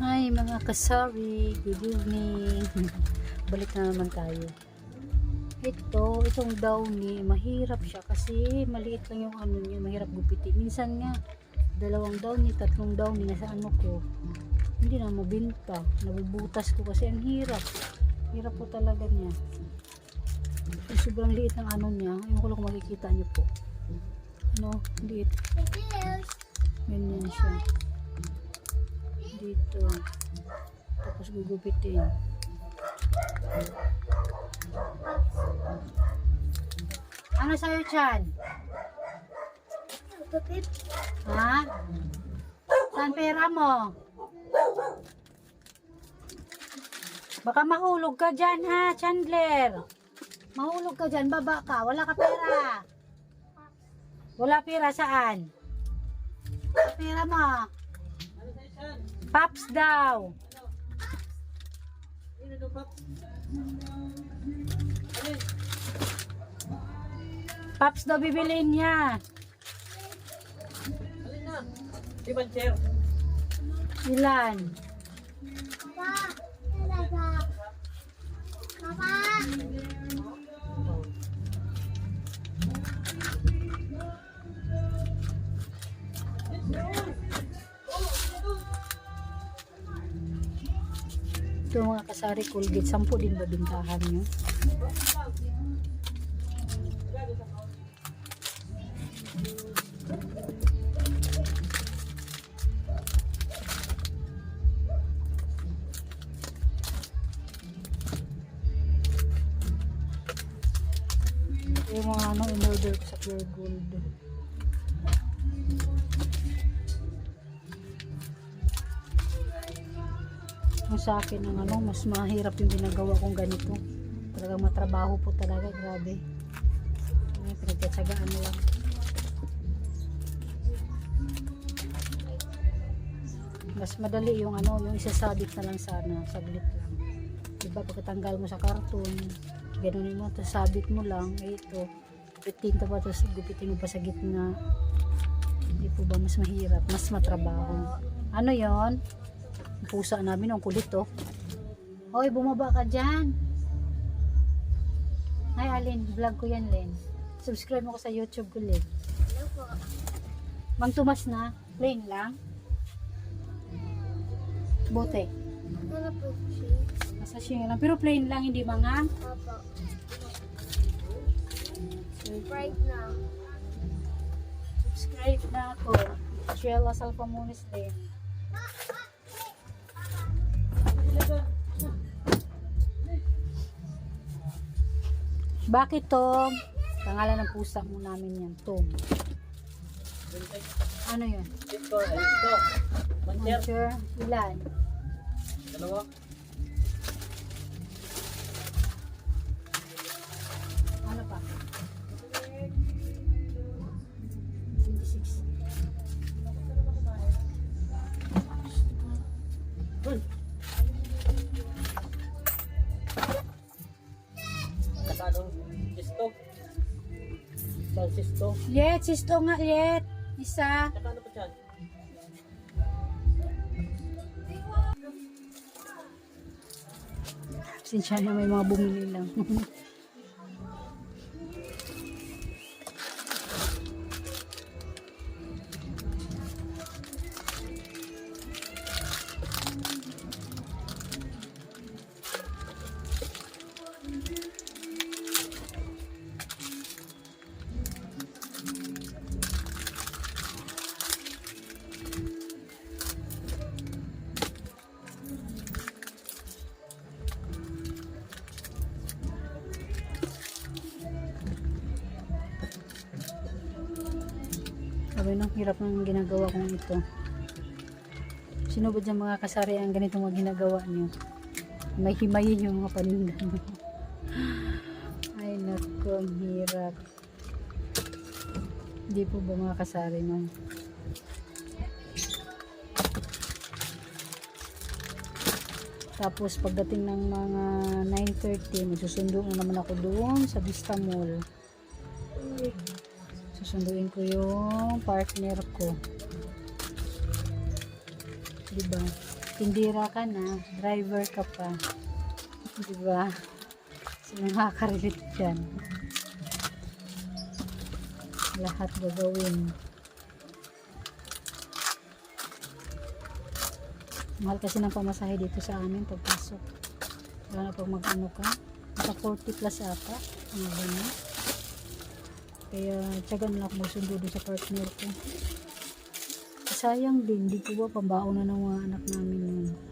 Hi mga kasari, good evening. Balik na naman tayo. Ito, itong downy, mahirap siya kasi maliit lang yung ano niya, mahirap gupitin. Minsan nga, dalawang downy, tatlong downy nasa ano ko. Hindi na mabinta. Nabubutas ko kasi ang hirap. Hirap po talaga niya. Sobrang liit ng ano niya. Ayun ko lang kung makikita niyo po. Ano, liit. Ganyan siya. Dito. Tapos gugupitin. Ano sa'yo, Chan? Ha? Saan pera mo? Baka mahulog ka dyan, ha, Chandler? Mahulog ka dyan, baba ka. Wala ka pera. Wala pera saan? Sa pera mo. Paps daw. Paps daw bibiliin niya. Di ba, chair? Ilan? Ito mga kasari Colgate, sampu din ba bintahan nyo? Ito mga ano, in-order ko sa Pure Gold. Yung sa akin ang ano, mas mahirap yung ginagawa kong ganito. Talagang matrabaho po talaga, grabe. Ay, pinagkatsagaan mo lang. Mas madali yung ano, yung isasabit na lang sana, saglit lang. Diba, pagkatanggal mo sa karton, ganunin mo, tapos sabit mo lang, eh ito, gupitin ka pa, tapos gupitin mo pa sa gitna. Hindi po ba mas mahirap, mas matrabaho. Ano yon? Pusa namin, ang kulit oh. Hoy, bumaba ka dyan. Hi, Alin. Vlog ko yan, Len. Subscribe mo ko sa YouTube ko, Len. Mang Tomas na. Plain lang. Bote. Nasa siya lang. Pero plain lang, hindi mga. Right now. Subscribe na ako. Shella Salpamones din. Bakit Tom? Pangalan ng pusa mo namin yan, Tom. Ano yun? Ito, ito. Monster? Ilan? Dalawa. Ano pa? 26. Saan sisto? Yet, sisto nga, Yet. Isa. Pa dyan? Sinsya na may mga bumili lang. Sabi nung hirap ng ginagawa kong ito. Sino ba dyan mga kasari ang ganitong mga ginagawa nyo? May himayin yung mga paninda nyo. Ay nako, ang hirap. Hindi po ba mga kasari nun? Tapos pagdating ng mga 9.30, magsusundo na naman ako doon sa Vista Mall. Susunduin ko yung partner ko. Diba? tindira ka na, driver ka pa. Di ba? So, nakaka-relate dyan. Lahat gagawin. Mahal kasi ng pamasahe dito sa amin pagpasok. Lalo na pag mag-ano ka. Naka 40 plus ata. Ano ba na? Kaya tiyaga na ako magsundo doon sa partner ko. Sayang din, di ko ba pambaon na ng mga anak namin yun.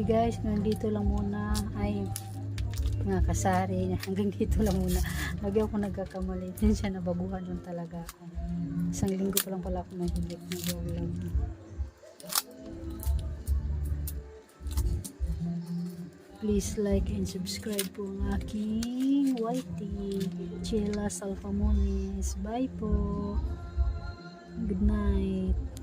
Okay guys, nandito lang muna. Ay, mga kasari. Hanggang dito lang muna. Lagi ako nagkakamali. Din siya nabaguhan lang talaga ako. Isang linggo pa lang pala ako mahigit na vlog. Please like and subscribe po ang aking YT. Chela Salfamones. Bye po. Good night.